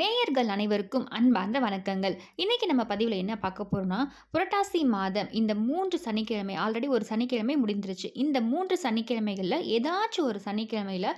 நேயர்கள் அனைவருக்கும் அன்பார்ந்த வணக்கங்கள். இன்றைக்கி நம்ம பதிவில் என்ன பார்க்க போகிறோன்னா புரட்டாசி மாதம் இந்த மூன்று சனிக்கிழமை ஆல்ரெடி ஒரு சனிக்கிழமை முடிந்துருச்சு இந்த மூன்று சனிக்கிழமைகளில் ஏதாச்சும் ஒரு சனிக்கிழமையில்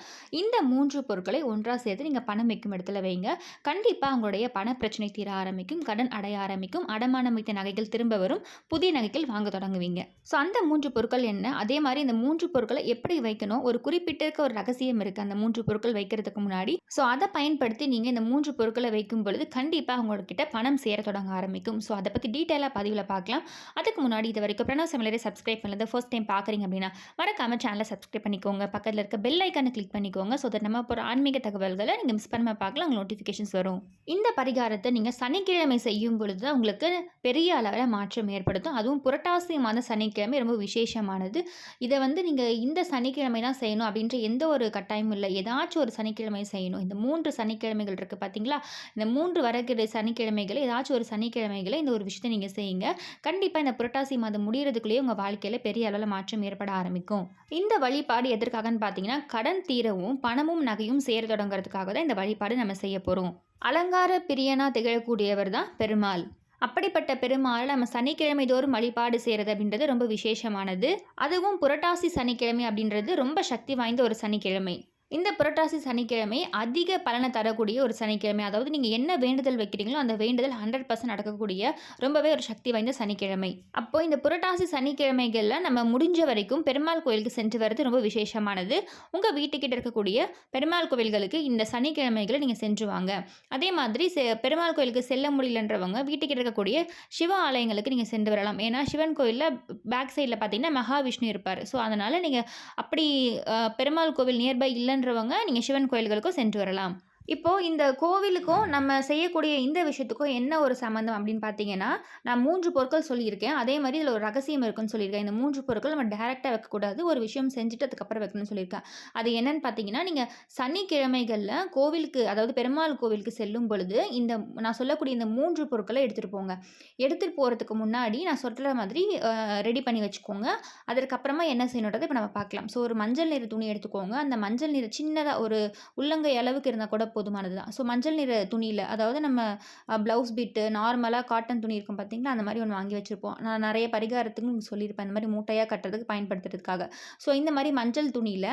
இந்த மூன்று பொருட்களை ஒன்றாக சேர்த்து நீங்கள் பணம் வைக்கும் இடத்துல வைங்க. கண்டிப்பாக உங்களுடைய பண பிரச்சனை தீர ஆரம்பிக்கும் கடன் அடைய ஆரம்பிக்கும் அடமானம் வைத்த நகைகள் திரும்ப வரும் புதிய நகைகள் வாங்க தொடங்குவீங்க. ஸோ அந்த மூன்று பொருட்கள் என்ன? அதே மாதிரி இந்த மூன்று பொருட்களை எப்படி வைக்கணும்? ஒரு குறிப்பிட்டிருக்க ஒரு ரகசியம் இருக்குது அந்த மூன்று பொருட்கள் வைக்கிறதுக்கு முன்னாடி. ஸோ அதை பயன்படுத்தி நீங்கள் இந்த மூன்று பொருட்களை வைக்கும் பொழுது கண்டிப்பாக உங்கள்கிட்ட பணம் சேர தொடங்க ஆரம்பிக்கும். ஸோ அதை பற்றி டீட்டெயிலாக பதிவில் பார்க்கலாம். அதுக்கு முன்னாடி இது வரைக்கும் பிரணவ் சமையலரை சப்ஸ்கிரைப் பண்ணது ஃபர்ஸ்ட் டைம் பார்க்குறீங்க அப்படின்னா மறக்காம சேனலை சப்ஸ்கிரைப் பண்ணிக்கோங்க. பக்கத்தில் இருக்க பெல் ஐக்கானை கிளிக் பண்ணிக்கோங்க. ஸோ தட் நம்ம போகிற ஆன்மீக தகவல்களை நீங்கள் மிஸ் பண்ணாமல் பார்க்கலாம் உங்களுக்கு நோட்டிஃபிகேஷன்ஸ் வரும். இந்த பரிகாரத்தை நீங்கள் சனிக்கிழமை செய்யும் பொழுது தான் உங்களுக்கு பெரிய அளவில் மாற்றம் ஏற்படுத்தும். அதுவும் புரட்டாசி மாத சனிக்கிழமை ரொம்ப விசேஷமானது. இதை வந்து நீங்கள் இந்த சனிக்கிழமை தான் செய்யணும் அப்படின்ற எந்த ஒரு கட்டாயமும் இல்லை. ஏதாச்சும் ஒரு சனிக்கிழமை செய்யணும். இந்த மூன்று சனிக்கிழமைகள் இருக்குது பார்த்தீங்களா இந்த மூன்று வரக்கிற சனிக்கிழமைகளை ஏதாச்சும் ஒரு சனிக்கிழமைகளை இந்த ஒரு விஷயத்தை நீங்கள் செய்யுங்க. கண்டிப்பாக இந்த புரட்டாசி மாதம் முடியறதுக்குள்ளேயே உங்கள் வாழ்க்கையில் பெரிய அளவில் மாற்றம் ஏற்பட ஆரம்பிக்கும். இந்த வழிபாடு எதற்காகன்னு பார்த்தீங்கன்னா கடன் தீரவும் பணமும் நகையும் சேர தொடங்குறதுக்காக தான் இந்த வழிபாடு நம்ம செய்ய போகிறோம் அலங்கார பிரியனா திகழக்கூடியவர் தான் பெருமாள். அப்படிப்பட்ட பெருமாள் நம்ம சனிக்கிழமை தோறும் வழிபாடு செய்கிறது அப்படின்றது ரொம்ப விசேஷமானது. அதுவும் புரட்டாசி சனிக்கிழமை அப்படின்றது ரொம்ப சக்தி வாய்ந்த ஒரு சனிக்கிழமை. இந்த புரட்டாசி சனிக்கிழமை அதிக பலனை தரக்கூடிய ஒரு சனிக்கிழமை. அதாவது நீங்கள் என்ன வேண்டுதல் வைக்கிறீங்களோ அந்த வேண்டுதல் ஹண்ட்ரட் பர்சன்ட் நடக்கக்கூடிய ரொம்பவே ஒரு சக்தி வாய்ந்த சனிக்கிழமை. அப்போ இந்த புரட்டாசி சனிக்கிழமைகளில் நம்ம முடிஞ்ச வரைக்கும் பெருமாள் கோயிலுக்கு சென்று வர்றது ரொம்ப விசேஷமானது. உங்கள் வீட்டுக்கிட்ட இருக்கக்கூடிய பெருமாள் கோவில்களுக்கு இந்த சனிக்கிழமைகளை நீங்கள் சென்று வாங்க. அதே மாதிரி பெருமாள் கோயிலுக்கு செல்ல முடியலன்றவங்க வீட்டுக்கிட்ட இருக்கக்கூடிய சிவ ஆலயங்களுக்கு நீங்கள் சென்று வரலாம். ஏன்னா சிவன் கோயிலில் பேக் சைடில் பார்த்தீங்கன்னா மகாவிஷ்ணு இருப்பார். ஸோ அதனால் நீங்கள் அப்படி பெருமாள் கோவில் நியர்பை இல்லைன்னு இல்லைன்றவங்க நீங்கள் சிவன் கோயில்களுக்கும் சென்று வரலாம். இப்போது இந்த கோவிலுக்கும் நம்ம செய்யக்கூடிய இந்த விஷயத்துக்கும் என்ன ஒரு சம்மந்தம் அப்படின்னு பார்த்தீங்கன்னா நான் மூன்று பொருட்கள் சொல்லியிருக்கேன். அதே மாதிரி இதில் ஒரு ரகசியம் இருக்குன்னு சொல்லியிருக்கேன். இந்த மூன்று பொருட்கள் நம்ம டேரெக்டாக வைக்கக்கூடாது. ஒரு விஷயம் செஞ்சுட்டு அதுக்கப்புறம் வைக்கணும்னு சொல்லியிருக்கேன். அது என்னன்னு பார்த்தீங்கன்னா நீங்கள் சனிக்கிழமைகளில் கோவிலுக்கு அதாவது பெருமாள் கோவிலுக்கு செல்லும் பொழுது இந்த நான் சொல்லக்கூடிய இந்த மூன்று பொருட்களை எடுத்துகிட்டு போங்க. எடுத்துகிட்டு போகிறதுக்கு முன்னாடி நான் சொல்கிற மாதிரி ரெடி பண்ணி வச்சுக்கோங்க. அதற்கப்புறமா என்ன செய்யணுன்றதை இப்போ நம்ம பார்க்கலாம். ஸோ ஒரு மஞ்சள் நிற துணி எடுத்துக்கோங்க. அந்த மஞ்சள் நிற சின்னதாக ஒரு உள்ளங்கை அளவுக்கு இருந்தால் கூட போதுமானது தான். ஸோ மஞ்சள் நிற துணியில் அதாவது நம்ம ப்ளவுஸ் பிட்டு நார்மலாக காட்டன் துணி இருக்கும் பார்த்தீங்களா அந்த மாதிரி ஒன்று வாங்கி வச்சுருப்போம். நான் நிறைய பரிகாரத்துக்கு சொல்லியிருப்பேன். இந்த மாதிரி மூட்டையாக கட்டுறதுக்கு பயன்படுத்துறதுக்காக. ஸோ இந்த மாதிரி மஞ்சள் துணியில்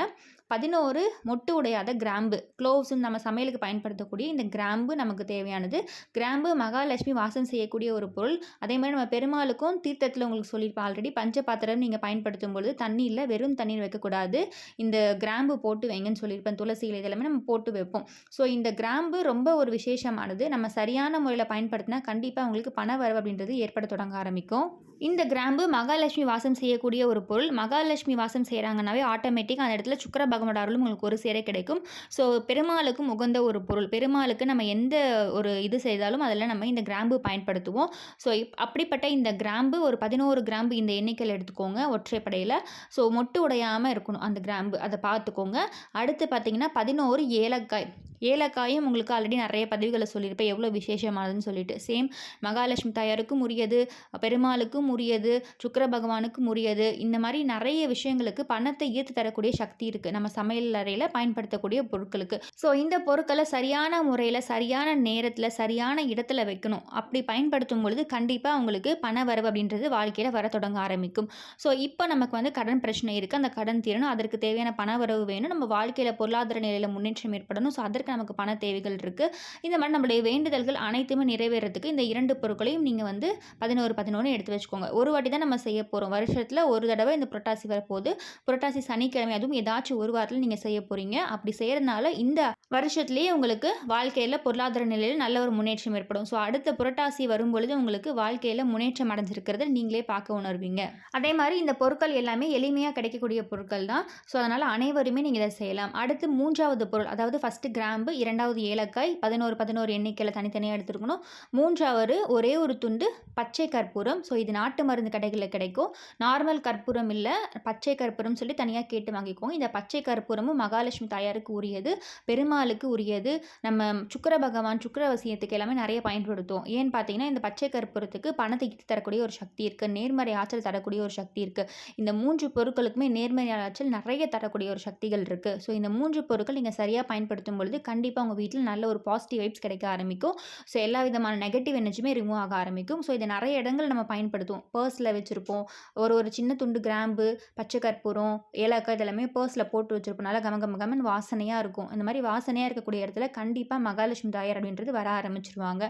பதினோரு மொட்டு உடையாத கிராம்பு. க்ளோவ்ஸுன்னு நம்ம சமையலுக்கு பயன்படுத்தக்கூடிய இந்த கிராம்பு நமக்கு தேவையானது. கிராம்பு மகாலட்சுமி வாசம் செய்யக்கூடிய ஒரு பொருள். அதே மாதிரி நம்ம பெருமாளுக்கும் தீர்த்தத்தில் உங்களுக்கு சொல்லியிருப்பேன் ஆல்ரெடி பஞ்ச பாத்திரம் நீங்கள் பயன்படுத்தும் பொழுது தண்ணியில் வெறும் தண்ணீர் வைக்கக்கூடாது. இந்த கிராம்பு போட்டு வைங்கன்னு சொல்லியிருப்பேன். துளசி இலை இதெல்லாமே நம்ம போட்டு வைப்போம். ஸோ இந்த கிராம்பு ரொம்ப ஒரு விசேஷமானது. நம்ம சரியான முறையில் பயன்படுத்தினா கண்டிப்பாக உங்களுக்கு பண வரவு அப்படின்றது ஏற்பட தொடங்க ஆரம்பிக்கும். இந்த கிராம்பு மகாலட்சுமி வாசம் செய்யக்கூடிய ஒரு பொருள். மகாலட்சுமி வாசம் செய்கிறாங்கனாவே ஆட்டோமேட்டிக் அந்த இடத்துல சுக்கர பகவானோட அருளும் உங்களுக்கு ஒரு சேர கிடைக்கும். ஸோ பெருமாளுக்கும் உகந்த ஒரு பொருள். பெருமாளுக்கு நம்ம எந்த ஒரு இது செய்தாலும் அதில் நம்ம இந்த கிராம்பு பயன்படுத்துவோம். ஸோ இப் அப்படிப்பட்ட இந்த கிராம்பு ஒரு பதினோரு கிராம்பு இந்த எண்ணிக்கையில் எடுத்துக்கோங்க ஒற்றைப்படையில். ஸோ மொட்டு உடையாமல் இருக்கணும் அந்த கிராம்பு. அதை பார்த்துக்கோங்க. அடுத்து பார்த்தீங்கன்னா பதினோரு ஏலக்காய். ஏலக்காயும் உங்களுக்கு ஆல்ரெடி நிறைய பதிவுகளை சொல்லியிருப்பேன். எவ்வளோ விசேஷமானதுன்னு சொல்லிட்டு. சேம் மகாலட்சுமி தாயாருக்கும் உரியது பெருமாளுக்கும் உரியது சுக்கர பகவானுக்கும் உரியது. இந்த மாதிரி நிறைய விஷயங்களுக்கு பணத்தை ஈர்த்து தரக்கூடிய சக்தி இருக்குது நம்ம சமையல் அறையில் பயன்படுத்தக்கூடிய பொருட்களுக்கு. ஸோ இந்த பொருட்களை சரியான முறையில் சரியான நேரத்தில் சரியான இடத்துல வைக்கணும். அப்படி பயன்படுத்தும் பொழுது கண்டிப்பாக உங்களுக்கு பண வரவு அப்படின்றது வாழ்க்கையில் வர தொடங்க ஆரம்பிக்கும். ஸோ இப்போ நமக்கு வந்து கடன் பிரச்சனை இருக்குது அந்த கடன் தீரணும். அதற்கு தேவையான பண வரவு வேணும். நம்ம வாழ்க்கையில் பொருளாதார நிலையில் முன்னேற்றம் ஏற்படணும். ஸோ அதற்கு நமக்கு பண தேவைகள் இருக்குது இந்த மாதிரி நம்மளுடைய வேண்டுதல்கள் அனைத்துமே நிறைவேறதுக்கு இந்த இரண்டு பொருட்களையும் நீங்கள் வந்து பதினோரு பதினொன்று எடுத்து வச்சுக்கோங்க. ஒரு வாட்டி தான் நம்ம செய்ய போகிறோம் வருஷத்தில் ஒரு தடவை இந்த புரட்டாசி வரப்போகுது. புரட்டாசி சனிக்கிழமை அதுவும் ஏதாச்சும் ஒரு வாரத்தில் நீங்கள் செய்ய போகிறீங்க அப்படி செய்கிறதுனால இந்த வருஷத்துலேயே உங்களுக்கு வாழ்க்கையில் பொருளாதார நிலையில் நல்ல ஒரு முன்னேற்றம் ஏற்படும். ஸோ அடுத்த புரட்டாசி வரும்பொழுது உங்களுக்கு வாழ்க்கையில் முன்னேற்றம் அடைஞ்சிருக்கிறத நீங்களே பார்க்க உணர்வீங்க. அதே மாதிரி இந்த பொருட்கள் எல்லாமே எளிமையாக கிடைக்கக்கூடிய பொருட்கள் தான். ஸோ அதனால் அனைவருமே நீங்கள் இதை செய்யலாம். அடுத்து மூன்றாவது பொருள் அதாவது ஃபஸ்ட்டு கிராம்பு இரண்டாவது ஏலக்காய் பதினோரு பதினோரு எண்ணிக்கையில் தனித்தனியாக எடுத்துருக்கணும். மூன்றாவது ஒரே ஒரு துண்டு பச்சை கற்பூரம். ஸோ இது நாட்டு மருந்து கடைகளில் கிடைக்கும். நார்மல் கற்பூரம் இல்லை பச்சை கற்பூரம் சொல்லி தனியாக கேட்டு வாங்கிக்கோங்க. இந்த பச்சை கற்பூரமும் மகாலட்சுமி தாயாருக்கு உரியது பெருமாளுக்கு உரியது. நம்ம சுக்கிர பகவான் சுக்கரவசியத்துக்கு எல்லாமே நிறைய பயன்படுத்தும் ஏன்னு பார்த்தீங்கன்னா இந்த பச்சை கற்பூரத்துக்கு பணத்தை ஈர்த்து தரக்கூடிய ஒரு சக்தி இருக்குது நேர்மறை ஆற்றல் தரக்கூடிய ஒரு சக்தி இருக்குது இந்த மூன்று பொருட்களுக்குமே நேர்மறை ஆற்றல் நிறைய தரக்கூடிய ஒரு சக்திகள் இருக்குது ஸோ இந்த மூன்று பொருட்கள் நீங்கள் சரியாக பயன்படுத்தும் பொழுது கண்டிப்பாக உங்கள் வீட்டில் நல்ல ஒரு பாசிட்டிவ் வைப்ஸ் கிடைக்க ஆரம்பிக்கும். ஸோ எல்லா விதமான நெகட்டிவ் எனர்ஜியுமே ரிமூவ் ஆக ஆரம்பிக்கும். ஸோ இதை நிறைய இடங்கள் நம்ம பயன்படுத்துவோம். பர்ஸில் வச்சுருப்போம். ஒரு ஒரு சின்ன துண்டு கிராம்பு பச்சை கற்பூரம் ஏலக்காய் இதெல்லாமே பர்ஸில் போட்டு வச்சுருப்போம் நல்லா கம கம கமன் வாசனையாக இருக்கும். இந்த மாதிரி வாசனையாக இருக்கக்கூடிய இடத்துல கண்டிப்பாக மகாலட்சுமி தாயார் அப்படின்றது வர ஆரம்பிச்சிருவாங்க.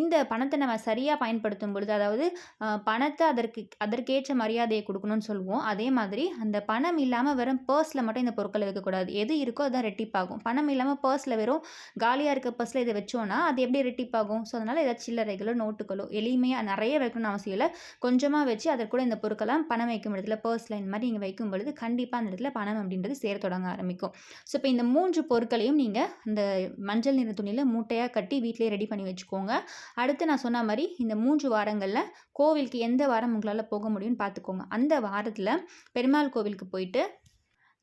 இந்த பணத்தை நம்ம சரியாக பயன்படுத்தும் பொழுது அதாவது பணத்தை அதற்கு அதற்கேற்ற மரியாதையை கொடுக்கணும்னு சொல்லுவோம். அதே மாதிரி அந்த பணம் இல்லாமல் வெறும் பர்ஸில் மட்டும் இந்த பொருட்களை வைக்கக்கூடாது. எது இருக்கோ அதான் ரெட்டிப்பாகும். பணம் இல்லாமல் பர்ஸில் வெறும் காலியாக இருக்க பர்ஸில் இதை வச்சோன்னா அது எப்படி ரெட்டிப்பாகும் ஸோ அதனால் ஏதாச்சும் சில்லறைகளோ நோட்டுகளோ எளிமையாக நிறைய வைக்கணும்னு அவசியம் இல்லை. கொஞ்சமாக வச்சு அதற்கு கூட இந்த பொருட்கள்லாம் பணம் வைக்கும் இடத்துல பர்ஸில் இந்த மாதிரி நீங்கள் வைக்கும் பொழுது கண்டிப்பாக அந்த இடத்துல பணம் அப்படின்றது சேர தொடங்க ஆரம்பிக்கும். ஸோ இப்போ இந்த மூன்று பொருட்களையும் நீங்கள் அந்த மஞ்சள் நிற துணியில் மூட்டையாக கட்டி வீட்டிலேயே ரெடி பண்ணி வச்சுக்கோங்க. அடுத்து நான் சொன்ன மாதிரி இந்த மூன்று வாரங்களில் கோவிலுக்கு எந்த வாரம் உங்களால் போக முடியும்னு பார்த்துக்கோங்க. அந்த வாரத்தில் பெருமாள் கோவிலுக்கு போயிட்டு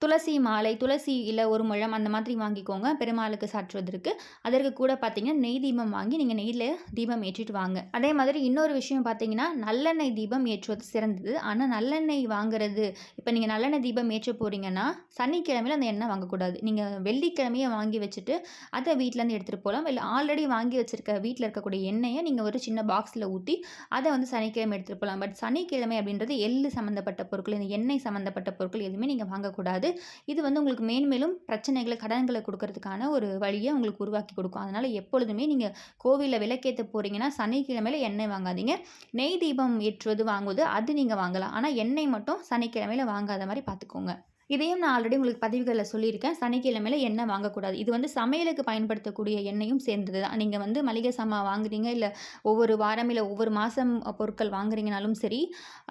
துளசி மாலை துளசி இல்லை ஒரு முழம் அந்த மாதிரி வாங்கிக்கோங்க. பெருமாளுக்கு சாற்றுவதற்கு. அதற்கு கூட பார்த்தீங்கன்னா நெய் தீபம் வாங்கி நீங்கள் நெய்யில் தீபம் ஏற்றிட்டு வாங்க. அதே மாதிரி இன்னொரு விஷயம் பார்த்தீங்கன்னா நல்லெண்ணெய் தீபம் ஏற்றுவது சிறந்தது. ஆனால் நல்லெண்ணெய் வாங்குறது இப்போ நீங்கள் நல்லெண்ணெய் தீபம் ஏற்ற போகிறீங்கன்னா சனிக்கிழமையில் அந்த எண்ணெய் வாங்கக்கூடாது. நீங்கள் வெள்ளிக்கிழமையை வாங்கி வச்சுட்டு அதை வீட்டிலேருந்து எடுத்துகிட்டு போகலாம். இல்லை ஆல்ரெடி வாங்கி வச்சுருக்க வீட்டில் இருக்கக்கூடிய எண்ணெயை நீங்கள் ஒரு சின்ன பாக்ஸில் ஊற்றி அதை வந்து சனிக்கிழமை எடுத்துகிட்டு போகலாம். பட் சனிக்கிழமை அப்படின்றது எள்ளு சம்மந்தப்பட்ட பொருட்கள் இந்த எண்ணெய் சம்மந்தப்பட்ட பொருட்கள் எதுவுமே நீங்கள் வாங்கக்கூடாது. இது வந்து உங்களுக்கு மேன்மேலும் பிரச்சனைகளை கடன்களை கொடுக்கறதுக்கான ஒரு வழியை உங்களுக்கு உருவாக்கி கொடுக்கும். அதனால் எப்பொழுதுமே நீங்கள் கோவிலில் விளக்கேற்ற போகிறீங்கன்னா சனிக்கிழமையில் எண்ணெய் வாங்காதீங்க. நெய் தீபம் ஏற்றுவது வாங்குவது அது நீங்கள் வாங்கலாம். ஆனால் எண்ணெய் மட்டும் சனிக்கிழமையில் வாங்காத மாதிரி பார்த்துக்கோங்க இதையும் நான் ஆல்ரெடி உங்களுக்கு பதிவுகளில் சொல்லியிருக்கேன். சனிக்கிழமையில் எண்ணெய் வாங்கக்கூடாது. இது வந்து சமையலுக்கு பயன்படுத்தக்கூடிய எண்ணெயும் சேர்ந்தது தான். நீங்கள் வந்து மளிகை சாமான் வாங்குறீங்க இல்லை ஒவ்வொரு வாரம் இல்லை ஒவ்வொரு மாதம் பொருட்கள் வாங்குறீங்கனாலும் சரி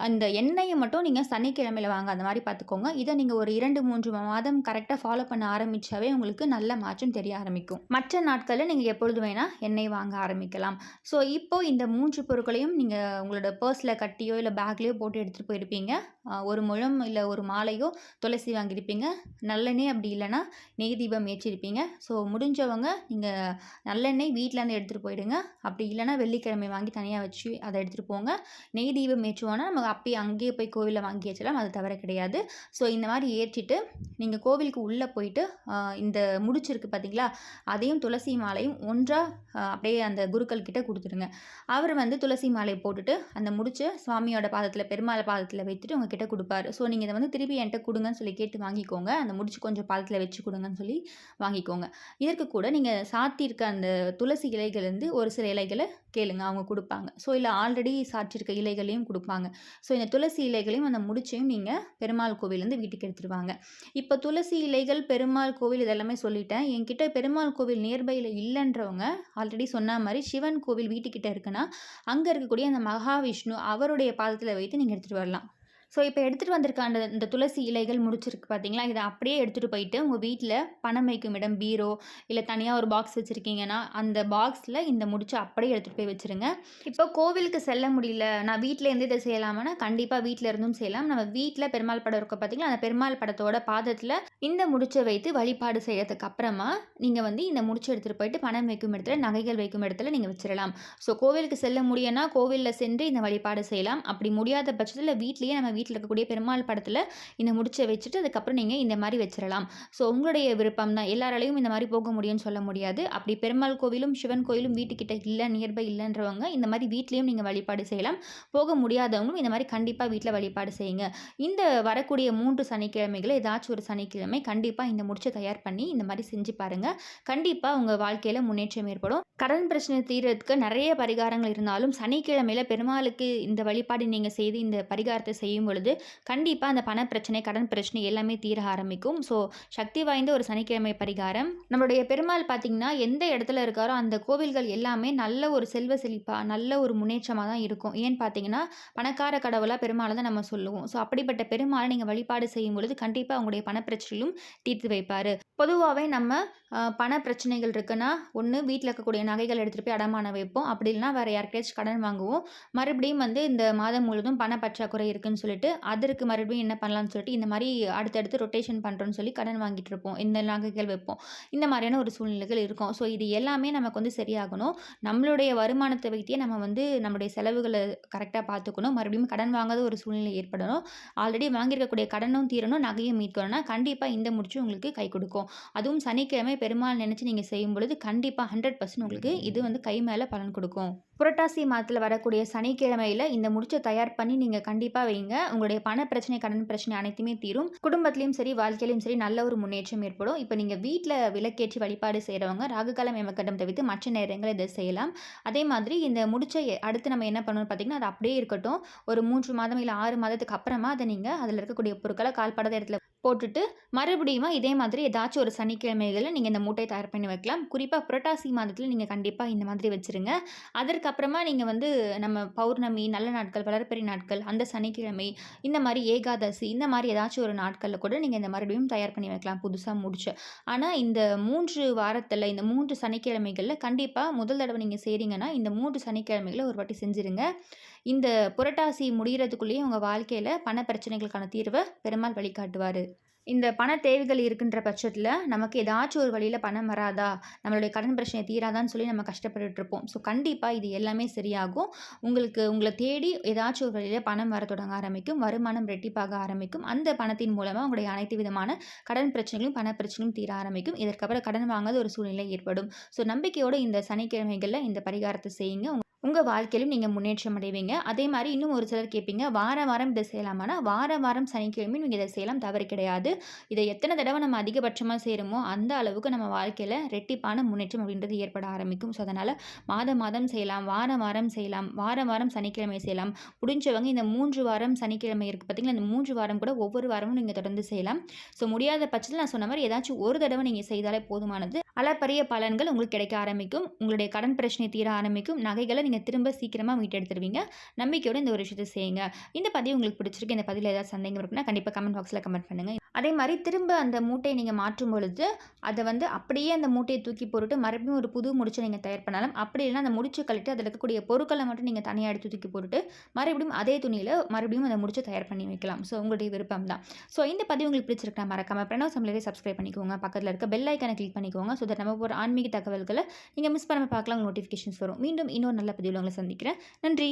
அந்த எண்ணெயை மட்டும் நீங்கள் சனிக்கிழமையில் அந்த மாதிரி பார்த்துக்கோங்க. இதை நீங்கள் ஒரு இரண்டு மூன்று மாதம் கரெக்டாக ஃபாலோ பண்ண ஆரம்பித்தாவே உங்களுக்கு நல்ல மாற்றம் தெரிய ஆரம்பிக்கும். மற்ற நாட்களில் நீங்கள் எப்பொழுது வேணால் எண்ணெய் வாங்க ஆரம்பிக்கலாம். ஸோ இப்போது இந்த மூன்று பொருட்களையும் நீங்கள் உங்களோட பர்ஸில் கட்டியோ இல்லை பேக்லேயோ போட்டு எடுத்துகிட்டு போயிருப்பீங்க. ஒரு முழம் இல்லை ஒரு மாலையோ துளசி வாங்கியிருப்பீங்க. நல்லெண்ணெய் அப்படி இல்லைன்னா நெய் தீபம் ஏற்றிருப்பீங்க. ஸோ முடிஞ்சவங்க நீங்கள் நல்லெண்ணெய் வீட்டிலேருந்து எடுத்துகிட்டு போயிடுங்க. அப்படி இல்லைன்னா வெள்ளிக்கிழமை வாங்கி தனியாக வச்சு அதை எடுத்துகிட்டு போங்க. நெய் தீபம் ஏற்றுவோன்னா நம்ம அப்பயே அங்கேயே போய் கோவிலில் வாங்கி வச்சிடலாம் அது தவிர கிடையாது. ஸோ இந்த மாதிரி ஏற்றிட்டு நீங்கள் கோவிலுக்கு உள்ளே போயிட்டு இந்த முடிச்சிருக்கு பார்த்தீங்களா அதையும் துளசி மாலையும் ஒன்றாக அப்படியே அந்த குருக்கள் கிட்ட கொடுத்துருங்க அவர் வந்து துளசி மாலையை போட்டுட்டு அந்த முடிச்சு சுவாமியோட பாதத்தில் பெருமாள் பாதத்தில் வைத்துட்டு உங்ககிட்ட கொடுப்பாரு. ஸோ நீங்கள் இதை வந்து திருப்பி என்கிட்ட கொடுங்கன்னு சொல்லி கேட்டு வாங்கிக்கோங்க. அந்த முடிச்சு கொஞ்சம் பாதத்தில் வச்சு கொடுங்கன்னு சொல்லி வாங்கிக்கோங்க. இதற்கு கூட நீங்கள் சாத்தியிருக்க அந்த துளசி இலைகள்லேருந்து ஒரு சில இலைகளை கேளுங்க. அவங்க கொடுப்பாங்க. ஸோ இல்லை ஆல்ரெடி சாற்றிருக்க இலைகளையும் கொடுப்பாங்க. ஸோ இந்த துளசி இலைகளையும் அந்த முடிச்சையும் நீங்கள் பெருமாள் கோவிலேருந்து வீட்டுக்கு எடுத்துருவாங்க. இப்போ துளசி இலைகள் பெருமாள் கோவில் இதெல்லாமே சொல்லிட்டேன். என்கிட்ட பெருமாள் கோவில் நியர்பையில் இல்லைன்றவங்க ஆல்ரெடி சொன்ன மாதிரி சிவன் கோவில் வீட்டுக்கிட்ட இருக்குன்னா அங்கே இருக்கக்கூடிய அந்த மகாவிஷ்ணு அவருடைய பாதத்தில் வைத்து நீங்கள் எடுத்துகிட்டு வரலாம். ஸோ இப்போ எடுத்துகிட்டு வந்திருக்க அந்த இந்த துளசி இலைகள் முடிச்சிருக்கு பார்த்தீங்களா இதை அப்படியே எடுத்துகிட்டு போயிட்டு உங்கள் வீட்டில் பணம் வைக்கும் இடம் பீரோ இல்லை தனியாக ஒரு பாக்ஸ் வச்சுருக்கீங்கன்னா அந்த பாக்ஸில் இந்த முடிச்சு அப்படியே எடுத்துகிட்டு போய் வச்சுருங்க. இப்போ கோவிலுக்கு செல்ல முடியல. நான் வீட்டிலேருந்து இதை செய்யலாமான்னா கண்டிப்பாக வீட்டில் இருந்தும் செய்யலாம். நம்ம வீட்டில் பெருமாள் படம் இருக்க பார்த்தீங்களா அந்த பெருமாள் படத்தோட பாதத்தில் இந்த முடிச்சை வைத்து வழிபாடு செய்யறதுக்கு அப்புறமா நீங்கள் வந்து இந்த முடிச்சு எடுத்துகிட்டு போயிட்டு பணம் வைக்கும் இடத்துல நகைகள் வைக்கும் இடத்துல நீங்கள் வச்சிடலாம் ஸோ கோவிலுக்கு செல்ல முடியும்னா கோவிலில் சென்று இந்த வழிபாடு செய்யலாம். அப்படி முடியாத பட்சத்தில் வீட்லேயே நம்ம வீட்டில் இருக்கக்கூடிய பெருமாள் படத்தில் இந்த முடிச்சை வச்சுட்டு அதுக்கப்புறம் நீங்கள் இந்த மாதிரி வச்சிடலாம் ஸோ உங்களுடைய விருப்பம் தான் எல்லாராலையும் இந்த மாதிரி போக முடியும்னு சொல்ல முடியாது. அப்படி பெருமாள் கோவிலும் சிவன் கோயிலும் வீட்டுக்கிட்ட இல்லை நியர்பை இல்லைன்றவங்க இந்த மாதிரி வீட்லேயும் நீங்கள் வழிபாடு செய்யலாம். போக முடியாதவங்களும் இந்த மாதிரி கண்டிப்பாக வீட்டில் வழிபாடு செய்யுங்க. இந்த வரக்கூடிய மூன்று சனிக்கிழமைகளை ஏதாச்சும் ஒரு சனிக்கிழமை கண்டிப்பாக இந்த முடிச்சை தயார் பண்ணி இந்த மாதிரி செஞ்சு பாருங்கள் கண்டிப்பாக உங்கள் வாழ்க்கையில் முன்னேற்றம் ஏற்படும். கடன் பிரச்சனை தீர்றதுக்கு நிறைய பரிகாரங்கள் இருந்தாலும் சனிக்கிழமையில் பெருமாளுக்கு இந்த வழிபாடு நீங்கள் செய்து இந்த பரிகாரத்தை செய்யும் பொழுது கண்டிப்பாக அந்த பண பிரச்சனை கடன் பிரச்சனை எல்லாமே தீர ஆரம்பிக்கும். ஸோ சக்தி வாய்ந்த ஒரு சனிக்கிழமை பரிகாரம். நம்மளுடைய பெருமாள் பார்த்திங்கன்னா எந்த இடத்துல இருக்காரோ அந்த கோவில்கள் எல்லாமே நல்ல ஒரு செல்வ செழிப்பாக நல்ல ஒரு முன்னேற்றமாக தான் இருக்கும். ஏன்னு பார்த்தீங்கன்னா பணக்கார கடவுளாக பெருமாளை தான் நம்ம சொல்லுவோம். ஸோ அப்படிப்பட்ட பெருமாளை நீங்கள் வழிபாடு செய்யும் பொழுது கண்டிப்பாக அவங்களுடைய பணப்பிரச்சனையும் தீர்த்து வைப்பார். பொதுவாகவே நம்ம பண பிரச்சனைகள் இருக்குன்னா ஒன்று வீட்டில் இருக்கக்கூடிய நகைகள் எடுத்துகிட்டு போய் அடமானம் வைப்போம். அப்படி இல்லைனா வேறு யார்கிட்டயாச்சும் கடன் வாங்குவோம். மறுபடியும் வந்து இந்த மாதம் முழுவதும் பண பற்றாக்குறை இருக்குன்னு சொல்லிட்டு அதற்கு மறுபடியும் என்ன பண்ணலாம்னு சொல்லிட்டு இந்த மாதிரி அடுத்தடுத்து ரொட்டேஷன் பண்ணுறோன்னு சொல்லி கடன் வாங்கிட்டு இருப்போம். இந்த நகைகள் வைப்போம். இந்த மாதிரியான ஒரு சூழ்நிலைகள் இருக்கும். ஸோ இது எல்லாமே நமக்கு வந்து சரியாகணும். நம்மளுடைய வருமானத்தை வைத்தே நம்ம வந்து நம்மளுடைய செலவுகளை கரெக்டாக பார்த்துக்கணும். மறுபடியும் கடன் வாங்காத ஒரு சூழ்நிலை ஏற்படணும். ஆல்ரெடி வாங்கியிருக்கக்கூடிய கடனும் தீரணும் நகையும் மீட்கணும்னா கண்டிப்பாக இந்த முடிச்சு உங்களுக்கு கை கொடுக்கும். அதுவும் சனிக்கிழமை பெருமாள் நினச்சி நீங்கள் செய்யும் பொழுது கண்டிப்பாக ஹண்ட்ரட் பர்சன்ட் உங்களுக்கு இது வந்து கை மேலே பலன் கொடுக்கும். புரட்டாசி மாதத்தில் வரக்கூடிய சனிக்கிழமையில் இந்த முடிச்சை தயார் பண்ணி நீங்கள் கண்டிப்பாக வைங்க. உங்களுடைய பண பிரச்சனை கடன் பிரச்சனை அனைத்துமே தீரும். குடும்பத்திலையும் சரி வாழ்க்கையிலையும் சரி நல்ல ஒரு முன்னேற்றம் ஏற்படும். இப்போ நீங்கள் வீட்டில் விளக்கேற்றி வழிபாடு செய்கிறவங்க ராகுகாலம் எமக்கட்டம் தவிர்த்து மற்ற நேரங்களில் இதை செய்யலாம். அதே மாதிரி இந்த முடிச்சை அடுத்து நம்ம என்ன பண்ணணும்னு பார்த்தீங்கன்னா அது அப்படியே இருக்கட்டும். ஒரு மூன்று மாதம் இல்லை ஆறு மாதத்துக்கு அப்புறமா அதை நீங்கள் அதில் இருக்கக்கூடிய பொருட்களை கால்படாத இடத்துல போட்டுட்டு மறுபடியும் இதே மாதிரி ஏதாச்சும் ஒரு சனிக்கிழமைகளில் நீங்கள் இந்த மூட்டையை தயார் பண்ணி வைக்கலாம். குறிப்பாக புரட்டாசி மாதத்தில் நீங்கள் கண்டிப்பாக இந்த மாதிரி வச்சுருங்க. அதற்கப்புறமா நீங்கள் வந்து நம்ம பௌர்ணமி நல்ல நாட்கள் வளர்ப்பெரிய நாட்கள் அந்த சனிக்கிழமை இந்த மாதிரி ஏகாதசி இந்த மாதிரி ஏதாச்சும் ஒரு நாட்களில் கூட நீங்கள் இந்த மறுபடியும் தயார் பண்ணி வைக்கலாம். புதுசாக முடிச்சு. ஆனால் இந்த மூன்று வாரத்தில் இந்த மூன்று சனிக்கிழமைகளில் கண்டிப்பாக முதல் தடவை நீங்கள் செய்கிறீங்கன்னா இந்த மூன்று சனிக்கிழமைகளை ஒரு வாட்டி செஞ்சுருங்க. இந்த புரட்டாசி முடிகிறதுக்குள்ளேயே உங்கள் வாழ்க்கையில் பண பிரச்சனைகளுக்கான தீர்வை பெருமாள் வழிகாட்டுவார். இந்த பண தேவைகள் இருக்கின்ற பட்சத்தில் நமக்கு ஏதாச்சும் ஒரு வழியில் பணம் வராதா? நம்மளுடைய கடன் பிரச்சனை தீராதான்னு சொல்லி நம்ம கஷ்டப்பட்டுட்டு இருப்போம் ஸோ கண்டிப்பாக இது எல்லாமே சரியாகும். உங்களுக்கு உங்களை தேடி ஏதாச்சும் ஒரு வழியில் பணம் வர தொடங்க ஆரம்பிக்கும். வருமானம் ரெட்டிப்பாக ஆரம்பிக்கும். அந்த பணத்தின் மூலமாக உங்களுடைய அனைத்து விதமான கடன் பிரச்சனைகளும் பண பிரச்சனையும் தீர ஆரம்பிக்கும். இதற்கப்புறம் கடன் வாங்காத ஒரு சூழ்நிலை ஏற்படும். ஸோ நம்பிக்கையோடு இந்த சனிக்கிழமைகளில் இந்த பரிகாரத்தை செய்யுங்க. உங்கள் வாழ்க்கையிலும் நீங்கள் முன்னேற்றம் அடைவீங்க. அதே மாதிரி இன்னும் ஒரு சிலர் கேட்பீங்க வார வாரம் இதை செய்யலாமானா? வார வாரம் சனிக்கிழமை நீங்கள் இதை செய்யலாம் தவறு கிடையாது. இதை எத்தனை தடவை நம்ம அதிகபட்சமாக செய்கிறோமோ அந்த அளவுக்கு நம்ம வாழ்க்கையில் ரெட்டிப்பான முன்னேற்றம் அப்படின்றது ஏற்பட ஆரம்பிக்கும். ஸோ அதனால் மாதம் மாதம் செய்யலாம் வாரம் வாரம் செய்யலாம் வாரம் வாரம் சனிக்கிழமை செய்யலாம். முடிஞ்சவங்க இந்த மூன்று வாரம் சனிக்கிழமை இருக்குது பார்த்திங்களா இந்த மூன்று வாரம் கூட ஒவ்வொரு வாரமும் நீங்கள் தொடர்ந்து செய்யலாம். ஸோ முடியாத பட்சத்தில் நான் சொன்ன மாதிரி ஏதாச்சும் ஒரு தடவை நீங்கள் செய்தாலே போதுமானது. அளப்பரிய பலன்கள் உங்களுக்கு கிடைக்க ஆரம்பிக்கும். உங்களுடைய கடன் பிரச்சனை தீர ஆரம்பிக்கும். நகைகளை நீங்கள் திரும்ப சீக்கிரமாக மீட்டெடுத்துருவீங்க. நம்பிக்கையோடு இந்த ஒரு விஷயத்தை செய்யுங்க. இந்த பதிவு உங்களுக்கு பிடிச்சிருக்கு. இந்த பதிவில் ஏதாவது சந்தேகம் இருக்குன்னா கண்டிப்பாக கமெண்ட் பாக்ஸில் கமெண்ட் பண்ணுங்கள் அதே மாதிரி திரும்ப அந்த மூட்டையை நீங்கள் மாற்றும் பொழுது அதை வந்து அப்படியே அந்த மூட்டையை தூக்கி போட்டுட்டு மறுபடியும் ஒரு புது முடிச்சை நீங்கள் தயார் பண்ணலாம். அப்படி இல்லைனா அந்த முடிச்சு கழிட்டு அதில் இருக்கக்கூடிய பொருட்களை மட்டும் நீங்கள் தனியாக எடுத்து தூக்கி போட்டுட்டு மறுபடியும் அதே துணியில் மறுபடியும் அதை முடிச்சு தயார் பண்ணி வைக்கலாம். ஸோ உங்களுடைய விருப்பம் தான் ஸோ இந்த பதிவு உங்களுக்கு பிடிச்சிருக்கா மறக்காமல் பிரணவ் சமையலே சப்ஸ்கிரைப் பண்ணிக்கோங்க. பக்கத்தில் இருக்க பெல் ஐக்கனை கிளிக் பண்ணிக்கோங்க. ஸோ தட் நம்ம ஒரு ஆன்மீக தகவல்களை நீங்கள் மிஸ் பண்ணாமல் பார்க்கலாம் நோட்டிஃபிகேஷன்ஸ் வரும். மீண்டும் இன்னொரு நல்ல பதிவில் உங்களை சந்திக்கிறேன். நன்றி.